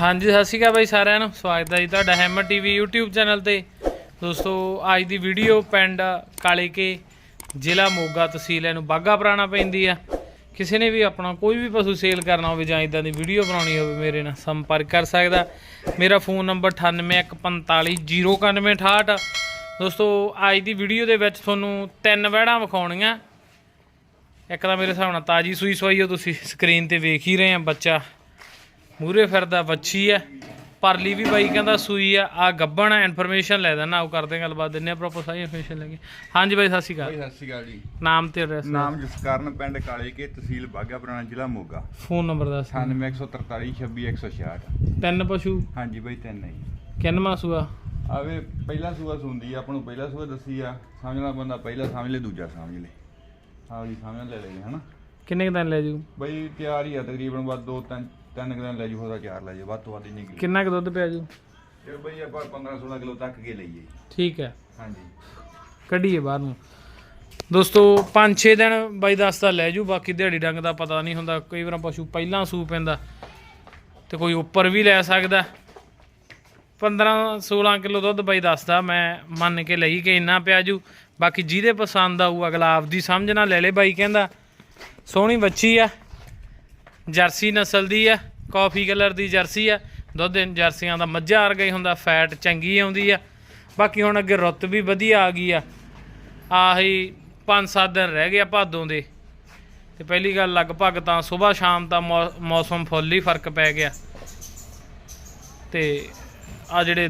ਹਾਂਜੀ, ਸਤਿ ਸ਼੍ਰੀ ਅਕਾਲ ਬਾਈ ਸਾਰਿਆਂ ਨੂੰ। ਸਵਾਗਤ ਹੈ ਜੀ ਤੁਹਾਡਾ ਹੈਮਰ ਟੀਵੀ YouTube ਚੈਨਲ ਤੇ। ਦੋਸਤੋ, ਅੱਜ ਦੀ ਵੀਡੀਓ ਪਿੰਡ ਕਾਲੇ ਕੇ ਜ਼ਿਲ੍ਹਾ ਮੋਗਾ ਤਹਿਸੀਲ ਇਹਨੂੰ ਬਾਗਾ ਪੁਰਾਣਾ ਪੈਂਦੀ ਆ। ਕਿਸੇ ਨੇ ਵੀ ਆਪਣਾ ਕੋਈ ਵੀ ਪਸ਼ੂ ਸੇਲ ਕਰਨਾ ਹੋਵੇ ਜਾਂ ਇਦਾਂ ਦੀ ਵੀਡੀਓ ਬਣਾਉਣੀ ਹੋਵੇ, ਮੇਰੇ ਨਾਲ ਸੰਪਰਕ ਕਰ ਸਕਦਾ। ਮੇਰਾ ਫੋਨ ਨੰਬਰ 9815409168 ਦੋਸਤੋ, ਅੱਜ ਦੀ ਵੀਡੀਓ ਦੇ ਵਿੱਚ ਤੁਹਾਨੂੰ ਤਿੰਨ ਵਹਿੜਾਂ ਵਿਖਾਉਣੀਆਂ। ਇੱਕ ਤਾਂ ਮੇਰੇ ਹਿਸਾਬ ਨਾਲ ਤਾਜੀ ਸੂਈ ਸਵਾਈ ਉਹ ਤੁਸੀਂ ਸਕਰੀਨ ਤੇ ਵੇਖ ਹੀ ਰਹੇ ਆ, ਬੱਚਾ। ਮੂਰੇ ਫਿਰਦਾ ਵੱਛੀ ਆ ਪਰਲੀ ਵੀ ਬਾਈ ਕਹਿੰਦਾ ਸੂਈ ਆ ਆ ਗੱਬਣ ਆ ਇਨਫੋਰਮੇਸ਼ਨ ਲੈ ਦੇਣਾ ਆਓ ਕਰਦੇ ਗੱਲਬਾਤ ਦਿੰਨੇ ਆ ਪ੍ਰੋਪਰ ਸਾਰੀ ਇਨਫੋਰਮੇਸ਼ਨ ਲੈ ਕੇ। ਹਾਂਜੀ ਬਾਈ ਸਤਿ ਸ਼੍ਰੀ ਅਕਾਲ। ਸਤਿ ਸ਼੍ਰੀ ਅਕਾਲ ਜੀ। ਨਾਮ ਤੇ ਐਡਰੈਸ ਨਾਮ ਜਸਕਰਨ ਪਿੰਡ ਕਾਲੇ ਕੇ ਤਹਿਸੀਲ ਬਾਗਾ ਪੁਰਾਣਾ ਜ਼ਿਲ੍ਹਾ ਮੋਗਾ। ਫੋਨ ਨੰਬਰ ਦੱਸ। 9143 ਤਿੰਨ ਪਸ਼ੂ। ਹਾਂਜੀ ਬਾਈ ਤਿੰਨ ਹੈ ਕਿੰਨਵਾਂ ਸੂਆ? ਆਵੇ ਪਹਿਲਾ ਸੂਆ ਸੁੰਦੀ ਆ ਆਪਾਂ ਨੂੰ ਪਹਿਲਾ ਸੂਆ ਦੱਸੀ ਆ। ਸਮਝਣਾ ਬੰਦਾ ਪਹਿਲਾ ਸਮਝ ਲੈ ਦੂਜਾ ਸਮਝ ਲੈ। ਹਾਂ ਜੀ ਸਮਝ ਲੈ ਲਈ ਹਨਾ। ਕਿੰਨੇ ਕੁ ਦਿਨ ਲੈ ਜੂ? ਬਈ ਤਿਆਰ ਹੀ ਆ ਤਕਰੀਬਨ ਤਿੰਨ ਤਿੰਨ ਕੁ ਦਿਨ ਲੈ ਜੂ ਉਹਦਾ ਚਾਰ ਲੈ ਜੇ ਵੱਧ ਤੋਂ ਵੱਧ ਨਹੀਂ ਗਈ ਕਿੰਨਾ ਕੁ ਦੁੱਧ ਪਿਆ ਜੂ? ਤੇ ਬਈ ਆਪਾਂ 15 16 ਕਿਲੋ ਤੱਕ ਕੇ ਲਈਏ। ਠੀਕ ਹੈ। ਹਾਂਜੀ। ਕੱਢੀਏ ਬਾਹਰ ਨੂੰ। ਦੋਸਤੋ 5-6 ਦਿਨ ਬਾਈ ਦੱਸਦਾ ਲੈ ਜੂ ਬਾਕੀ ਦਿਹਾੜੀ ਡੰਗ ਦਾ ਪਤਾ ਨਹੀਂ ਹੁੰਦਾ। ਕਈ ਵਾਰ ਪਸ਼ੂ ਪਹਿਲਾਂ ਸੂ ਪੈਂਦਾ। ਤੇ ਕੋਈ ਉੱਪਰ ਵੀ ਲੈ ਸਕਦਾ। 15-16 ਕਿਲੋ ਦੁੱਧ ਬਾਈ ਦੱਸਦਾ ਮੈਂ ਮੰਨ ਕੇ ਲਈ ਕਿ ਇੰਨਾ ਪਿਆ ਜੂ। ਬਾਕੀ ਜਿਹਦੇ ਪਸੰਦ ਆਊ ਅਗਲਾ ਆਪਦੀ ਸਮਝ ਨਾਲ ਲੈ ਲੇ ਬਾਈ ਕਹਿੰਦਾ। ਸੋਹਣੀ ਬੱਚੀ ਆ। ਜਰਸੀ ਨਸਲ ਦੀ ਆ ਕਾਫੀ ਕਲਰ ਦੀ ਜਰਸੀ ਆ। ਦੁੱਧ ਜਰਸੀਆਂ ਦਾ ਮੱਝਾਂ ਵਰਗਾ ਹੀ ਹੁੰਦਾ ਫੈਟ ਚੰਗੀ ਆਉਂਦੀ ਆ। ਬਾਕੀ ਹੁਣ ਅੱਗੇ ਰੁੱਤ ਵੀ ਵਧੀਆ ਆ ਗਈ ਆ। ਆਹੀ 5-7 ਦਿਨ ਰਹਿ ਗਏ ਆ ਭਾਦੋਂ ਦੇ। ਤੇ ਪਹਿਲੀ ਗੱਲ ਲਗਭਗ ਤਾਂ ਸਵੇਰ ਸ਼ਾਮ ਤਾਂ ਮੌਸਮ ਫੁੱਲ ਹੀ ਫ਼ਰਕ ਪੈ ਗਿਆ। ਤੇ ਆ ਜਿਹੜੇ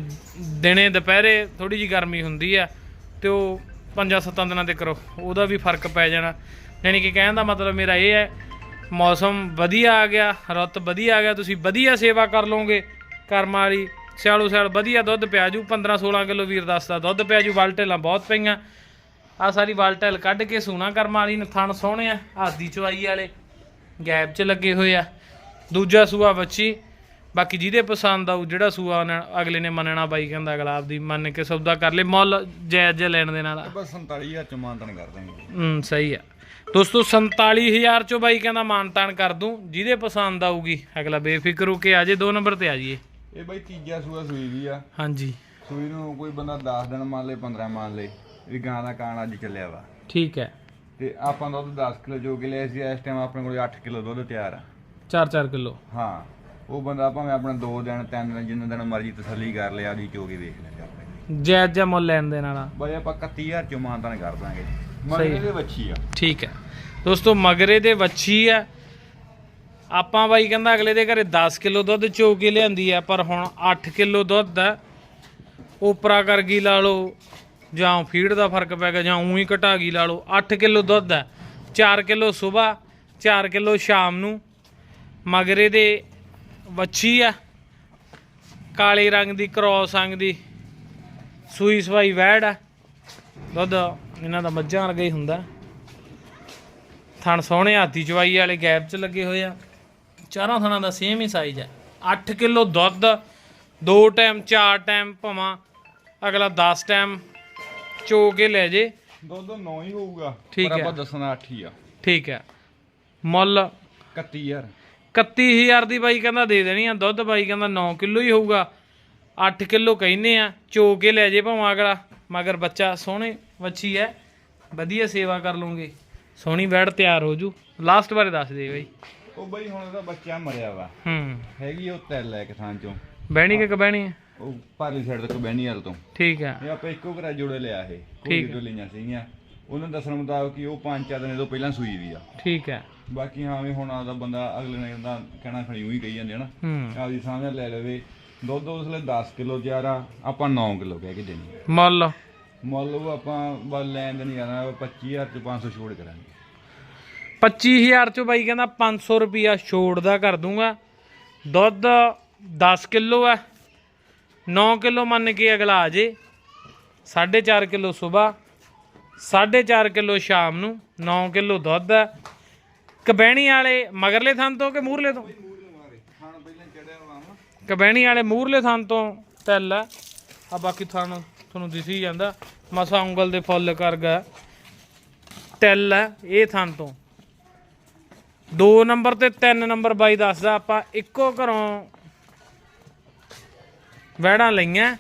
ਦਿਨੇ ਦੁਪਹਿਰੇ ਥੋੜੀ ਜੀ ਗਰਮੀ ਹੁੰਦੀ ਆ, ਤੇ ਉਹ 5-7 ਦਿਨਾਂ ਦੇ ਕਰੋ, ਉਹਦਾ ਵੀ ਫ਼ਰਕ ਪੈ ਜਾਣਾ। ਯਾਨੀ ਕਿ ਕਹਿਣ ਦਾ ਮਤਲਬ ਮੇਰਾ ਇਹ ਹੈ ਮੌਸਮ ਵਧੀਆ ਆ ਗਿਆ, ਰੁੱਤ ਵਧੀਆ ਆ ਗਿਆ, ਤੁਸੀਂ ਵਧੀਆ ਸੇਵਾ ਕਰ ਲਓਗੇ ਕਰਮ ਵਾਲੀ। ਸਿਆਲੋ ਸਿਆਲ ਵਧੀਆ ਦੁੱਧ ਪਿਆ ਜੂ 15-16 ਕਿਲੋ ਵੀਰ ਦੱਸਦਾ, ਦੁੱਧ ਪਿਆ ਜੂ ਵਲਟੇਲਾਂ ਬਹੁਤ ਪਈਆਂ। ਆ ਸਾਰੀ ਵਲਟੇਲ ਕੱਢ ਕੇ ਸੂਣਾ ਕਰਮ ਵਾਲੀ ਨੇ, ਥਣ ਸੋਹਣੇ ਆ ਆਦੀ ਚਵਾਈ ਵਾਲੇ ਗੈਪ 'ਚ ਲੱਗੇ ਹੋਏ ਆ। ਦੂਜਾ ਸੂਆ ਬੱਚੀ ਬਾਕੀ ਜਿਹਦੇ ਪਸੰਦ ਆਊ ਜਿਹੜਾ ਸੂਆ ਉਹਨੇ- ਅਗਲੇ ਨੇ ਮੰਨਣਾ ਬਾਈ ਕਹਿੰਦਾ ਅਗਲਾ ਆਪਦੀ ਮੰਨ ਕੇ ਸੌਦਾ ਕਰ ਲੇ ਮੁੱਲ ਜਾਇਜ਼ ਜਿਹਾ ਲੈਣ ਦੇ ਨਾਲ। ਬਸ 47000 ਚ ਮਾਨਤਨ ਕਰ ਦਾਂਗੇ ਹੂੰ ਸਹੀ ਆ। ਦੋਸਤੋ 47000 ਚੋਂ ਬਾਈ ਕਹਿੰਦਾ ਮਾਨਤਾਨ ਕਰ ਦੂੰ ਜਿਹਦੇ ਪਸੰਦ ਆਊਗੀ ਅਗਲਾ ਬੇਫਿਕਰ ਹੋ ਕੇ ਆ ਜੇ ਦੋ ਨੰਬਰ ਤੇ ਆ ਜਾਈਏ। ਇਹ ਬਈ ਤੀਜਾ ਸੂਆ ਸੂਈ ਵੀ ਆ। ਹਾਂਜੀ। ਸੂਈ ਨੂੰ ਕੋਈ ਬੰਦਾ 10 ਦਿਨ ਮੰਨ ਲੇ 15 ਮੰਨ ਲੇ ਵੀ ਗਾਂ ਦਾ ਕਾਣ ਅੱਜ ਚੱਲਿਆ ਵਾ। ਠੀਕ ਹੈ। ਤੇ ਆਪਾਂ ਦੁੱਧ 10 ਕਿਲੋ ਜੋ ਕਿ ਲਿਆ ਸੀ ਇਸ ਟਾਈਮ ਆਪਣੇ ਕੋਲ 8 ਕਿਲੋ ਦੁੱਧ ਤਿਆਰ ਆ। 4-4 ਕਿਲੋ। ਹਾਂ। ਉਹ ਬੰਦਾ ਭਾਵੇਂ ਆਪਣਾ 2 ਦਿਨ 3 ਦਿਨ ਜਿੰਨੇ ਦਿਨ ਮਰਜ਼ੀ ਤਸੱਲੀ ਕਰ ਲਿਆ ਦੀ ਚੋ ਕੇ ਵੇਖ ਲਿਆ ਆਪਣੇ। ਜਾਇਜ਼ ਮੁੱਲ ਲੈਣ ਦੇ ਨਾਲ ਬਈ ਆਪਾਂ 31000 ਚ ਮਾਨਤਨ ਕਰ ਦਾਂਗੇ। ਮਗਰ ਦੇ ਬੱਚੀ ਆ। ਠੀਕ ਹੈ। ਦੋਸਤੋ ਮਗਰੇ ਦੇ ਵੱਛੀ ਆ। ਆਪਾਂ ਬਾਈ ਕਹਿੰਦਾ ਅਗਲੇ ਦੇ ਘਰੇ 10 ਕਿਲੋ ਦੁੱਧ ਚੋ ਕੇ ਲਿਆਂਦੀ ਆ ਪਰ ਹੁਣ 8 ਕਿਲੋ ਦੁੱਧ ਆ। ਉਪਰਾ ਕਰ ਗਈ ਲਾ ਲਓ ਜਾਂ ਫੀਡ ਦਾ ਫ਼ਰਕ ਪੈ ਗਿਆ ਜਾਂ ਉਹੀ ਘਟਾ ਗਈ ਲਾ ਲਓ। 8 ਕਿਲੋ ਦੁੱਧ ਆ। 4 ਕਿਲੋ ਸਵੇਰ 4 ਕਿਲੋ ਸ਼ਾਮ ਨੂੰ। ਮਗਰੇ ਦੇ ਵੱਛੀ ਆ। ਕਾਲੇ ਰੰਗ ਦੀ ਕ੍ਰੋਸ ਰੰਗ ਦੀ। ਸੂਈ ਸਵਾਈ ਵੈੜ ਆ। ਦੁੱਧ ਇਹਨਾਂ ਦਾ ਮੱਝਾਂ ਵਰਗਾ ਹੀ ਹੁੰਦਾ। ਥਣ ਸੋਹਣੇ ਹਾਥੀ ਚਵਾਈ ਵਾਲੇ ਗੈਪ 'ਚ ਲੱਗੇ ਹੋਏ ਆ। ਚਾਰਾਂ ਥਣਾਂ ਦਾ ਸੇਮ ਹੀ ਸਾਈਜ਼ ਹੈ 8 ਕਿਲੋ ਦੁੱਧ ਦੋ ਟਾਈਮ ਚਾਰ ਟਾਈਮ ਭਵਾਂ ਅਗਲਾ 10 ਟਾਈਮ ਚੋ ਕੇ ਲੈ ਜੇ। ਦੁੱਧ 9 ਹੀ ਹੋਊਗਾ ਪਰ। ਆਪਾਂ ਦੱਸਣਾ 8 ਹੀ ਆ। ਠੀਕ ਹੈ। ਮੁੱਲ 31000 31000 ਦੀ ਬਾਈ ਕਹਿੰਦਾ ਦੇ ਦੇਣੀ ਆ ਦੁੱਧ ਬਾਈ ਕਹਿੰਦਾ 9 ਕਿਲੋ ਹੀ ਹੋਊਗਾ। 8 ਕਿਲੋ ਕਹਿੰਦੇ ਆ ਚੋ ਕੇ ਲੈ ਜੇ ਭਾਵੇਂ ਅਗਲਾ। ਮਗਰ ਬੱਚਾ ਸੋਹਣੇ ਵੱਛੀ ਹੈ ਵਧੀਆ ਸੇਵਾ ਕਰ ਲੂੰਗੇ। ਸੋਹਣੀ ਬੈੜ ਤਿਆਰ ਹੋ ਜੂ। ਲਾਸਟ ਬਾਰੇ ਦੱਸ ਦੇ ਬਾਈ। ਉਹ ਬਈ ਹੁਣ ਇਹਦਾ ਬੱਚਾ ਮਰਿਆ ਵਾ। ਹੂੰ। ਹੈਗੀ ਉਹ ਤੈਲ ਲੈ ਥਾਂ ਚੋਂ। ਬਹਿਣੀ ਕਿ ਕਬਹਿਣੀ ਉਹ ਪਰਲੀ ਸਾਈਡ ਤੋਂ ਬਹਿਣੀ ਵਾਲ ਤੋਂ। ਠੀਕ ਹੈ ਇਹ ਆਪਾਂ ਇੱਕੋ ਘਰਾ ਜੋੜੇ ਲਿਆ ਇਹ। ਕੋਈ ਤੋਂ ਲਈਆਂ ਸੀਗੀਆਂ। ਉਹਨਾਂ ਦੱਸਣ ਮੁਤਾਬਕ ਉਹ ਪੰਜ ਚਾਰ ਦਿਨ ਤੋਂ ਪਹਿਲਾਂ ਸੂਈ ਵੀ ਆ। ਠੀਕ ਹੈ ਬਾਕੀ ਹਾਂ ਵੀ ਹੁਣ ਆਦਾ ਬੰਦਾ ਅਗਲੇ ਨੇ ਕਹਿੰਦਾ ਕਹਿਣਾ ਖਣੀ ਉਹੀ ਕਹੀ ਜਾਂਦੇ ਹਨਾ ਆਪਦੀ ਸਾਹਮਣੇ ਲੈ ਲਵੇ। ਦੁੱਧ ਉਸਲੇ 10 ਕਿਲੋ ਤਿਆਰ ਆ ਆਪਾਂ 9 ਕਿਲੋ ਕਹਿ ਕੇ ਦੇਣੀ ਮੁੱਲ? ਮੁੱਲ ਉਹ ਆਪਾਂ ਬਸ ਲੈਣ ਦੇ ਨਹੀਂ ਜਾਣਾ 25000 ਚ 500 ਛੋੜ ਕਰਾਂਗੇ। 25000 ਚੋਂ ਬਾਈ ਕਹਿੰਦਾ 500 ਰੁਪਿਆ ਛੋੜ ਦਾ ਕਰ ਦੂੰਗਾ। ਦੁੱਧ 10 ਕਿਲੋ ਹੈ 9 ਕਿਲੋ ਮੰਨ ਕੇ ਅਗਲਾ ਆ ਜੇ। 4.5 ਕਿਲੋ ਸਵੇਰ 4.5 ਕਿਲੋ ਸ਼ਾਮ ਨੂੰ 9 ਕਿਲੋ ਦੁੱਧ ਹੈ ਕਬੈਣੀ ਵਾਲੇ ਮਗਰਲੇ ਥਾਂ ਤੋਂ ਕਿ ਮੂਰਲੇ ਤੋਂ? ਖਾਣ ਕਬੈਣੀ ਵਾਲੇ ਮੂਰਲੇ ਥਾਂ ਤੋਂ ਤੈਲ ਹੈ। ਆ ਬਾਕੀ ਥਾਂ ਤੁਹਾਨੂੰ ਦਿਸ ਹੀ ਜਾਂਦਾ। ਮਸਾ ਉਂਗਲ ਦੇ ਫੁੱਲ ਕਰ ਗਿਆ ਤਿਲ ਹੈ ਇਹ ਥਾਂ ਤੋਂ। 2 ਨੰਬਰ ਤੇ 3 ਨੰਬਰ ਬਾਈ ਦੱਸਦਾ ਆਪਾਂ, ਇੱਕੋ ਘਰੋਂ ਵੈੜਾਂ ਲਈਆਂ।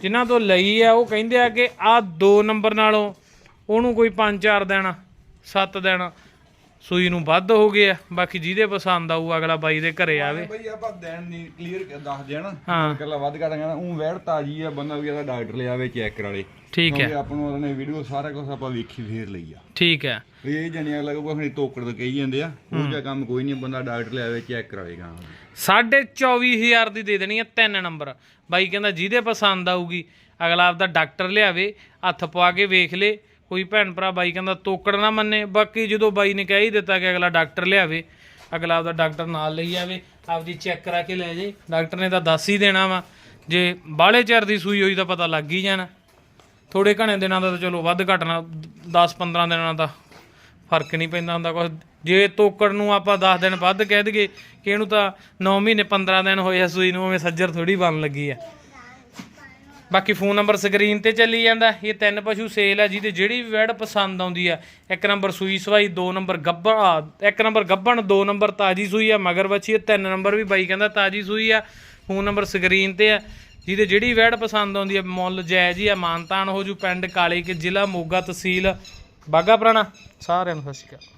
ਜਿਨ੍ਹਾਂ ਤੋਂ ਲਈ ਆ ਉਹ ਕਹਿੰਦੇ ਆ ਕਿ ਆ 2 ਨੰਬਰ ਨਾਲੋਂ ਉਹਨੂੰ ਕੋਈ 5-4 ਦਿਨ 7 ਦਿਨ ਸੂਈ ਨੂੰ ਵੱਧ ਹੋ ਗਏ ਆ ਬਾਕੀ ਜਿਹਦੇ ਪਸੰਦ ਆਊ ਅਗਲਾ ਬਾਈ ਦੇ ਘਰੇ ਆਵੇ। ਬਈ ਆਪਾਂ ਦੇਣ ਨਹੀਂ ਕਲੀਅਰ ਦੱਸ ਦੇਣਾ ਹਾਂ। ਕੱਲਾ ਵੱਧ ਘੱਟ ਕਹਿੰਦਾ ਉਹ ਵੈੜ ਤਾਜੀ ਆ ਬੰਦਾ ਵੀ ਇਹਦਾ ਡਾਕਟਰ ਲਿਆਵੇ ਚੈੱਕ ਕਰਾ ਲੇ। ਠੀਕ ਹੈ। ਆਪਾਂ ਨੂੰ ਉਹਨੇ ਵੀਡੀਓ ਸਾਰਾ ਕੁਝ ਆਪਾਂ ਵੇਖੀ ਫੇਰ ਲਈ ਆ। ਠੀਕ ਹੈ। ਇਹ ਜਣਿਆ ਲੱਗੂਗਾ ਖਣੀ ਤੋਕੜ ਤੋਂ ਕਹੀ ਜਾਂਦੇ ਆ ਉਹ ਜਿਹਾ ਕੰਮ ਕੋਈ ਨਹੀਂ ਬੰਦਾ ਡਾਕਟਰ ਲਿਆਵੇ ਚੈੱਕ ਕਰਾਵੇਗਾ ਸਾਢੇ 24000 ਦੀ ਦੇ ਦੇਣੀ ਹੈ ਤਿੰਨ ਨੰਬਰ। ਬਾਈ ਕਹਿੰਦਾ ਜਿਹਦੇ ਪਸੰਦ ਆਊਗੀ ਅਗਲਾ ਆਪਦਾ ਡਾਕਟਰ ਲਿਆਵੇ ਹੱਥ ਪਵਾ ਕੇ ਵੇਖ ਲੇ ਕੋਈ ਭੈਣ ਭਰਾ ਬਾਈ ਕਹਿੰਦਾ ਤੋਕੜ ਨਾ ਮੰਨੇ, ਬਾਕੀ ਜਦੋਂ ਬਾਈ ਨੇ ਕਹਿ ਹੀ ਦਿੱਤਾ ਕਿ ਅਗਲਾ ਡਾਕਟਰ ਲਿਆਵੇ, ਅਗਲਾ ਆਪਦਾ ਡਾਕਟਰ ਨਾਲ ਲਈ ਆਵੇ, ਆਪਦੀ ਚੈੱਕ ਕਰਾ ਕੇ ਲੈ ਜੇ, ਡਾਕਟਰ ਨੇ ਤਾਂ ਦੱਸ ਹੀ ਦੇਣਾ ਵਾ, ਜੇ ਬਾਹਲੇ ਚਿਰ ਦੀ ਸੂਈ ਹੋਈ ਤਾਂ ਪਤਾ ਲੱਗ ਹੀ ਜਾਣਾ। ਥੋੜੇ ਘਣੇ ਦਿਨਾਂ ਦਾ ਤਾਂ ਚਲੋ ਵੱਧ ਘਟਣਾ 10 15 ਦਿਨਾਂ ਦਾ ਫ਼ਰਕ ਨਹੀਂ ਪੈਂਦਾ ਹੁੰਦਾ ਕੁਝ ਜੇ ਤੋਕੜ ਨੂੰ ਆਪਾਂ 10 ਦਿਨ ਵੱਧ ਕਹਿ ਦਈਏ ਕਿ ਇਹਨੂੰ ਤਾਂ 9 ਮਹੀਨੇ 15 ਦਿਨ ਹੋਏ ਆ ਸੂਈ ਨੂੰ, ਉਵੇਂ ਸੱਜਰ ਥੋੜੀ ਬਣ ਲੱਗੀ ਆ। ਬਾਕੀ ਫੋਨ ਨੰਬਰ ਸਕਰੀਨ ਤੇ ਚੱਲੀ ਜਾਂਦਾ। ਇਹ ਤਿੰਨ ਪਸ਼ੂ ਸੇਲ ਆ ਜਿਹਦੇ ਜਿਹੜੀ ਵੀ ਵੈੜ ਪਸੰਦ ਆਉਂਦੀ ਆ ਇੱਕ ਨੰਬਰ ਸੂਈ ਸਵਾਈ ਦੋ ਨੰਬਰ ਗੱਬਣ ਆ, ਇੱਕ ਨੰਬਰ ਗੱਬਣ ਦੋ ਨੰਬਰ ਤਾਜੀ ਸੂਈ ਆ। ਮਗਰ ਬੱਚੀ ਤਿੰਨ ਨੰਬਰ ਵੀ ਬਾਈ ਕਹਿੰਦਾ ਤਾਜੀ ਸੂਈ ਆ। ਫੋਨ ਨੰਬਰ ਸਕਰੀਨ ਤੇ ਆ। ਜਿਹਦੇ ਜਿਹੜੀ ਵੈੜ ਪਸੰਦ ਆਉਂਦੀ ਆ ਮੁੱਲ ਜਾਇਜ਼ ਹੀ ਆ ਮਾਨਤਾਨ ਹੋ ਜੂ ਪਿੰਡ ਕਾਲੇ ਕੇ ਜ਼ਿਲ੍ਹਾ ਮੋਗਾ ਤਹਿਸੀਲ ਬਾਗਾ ਪੁਰਾਣਾ। ਸਾਰਿਆਂ ਨੂੰ ਸਤਿ ਸ਼੍ਰੀ ਅਕਾਲ।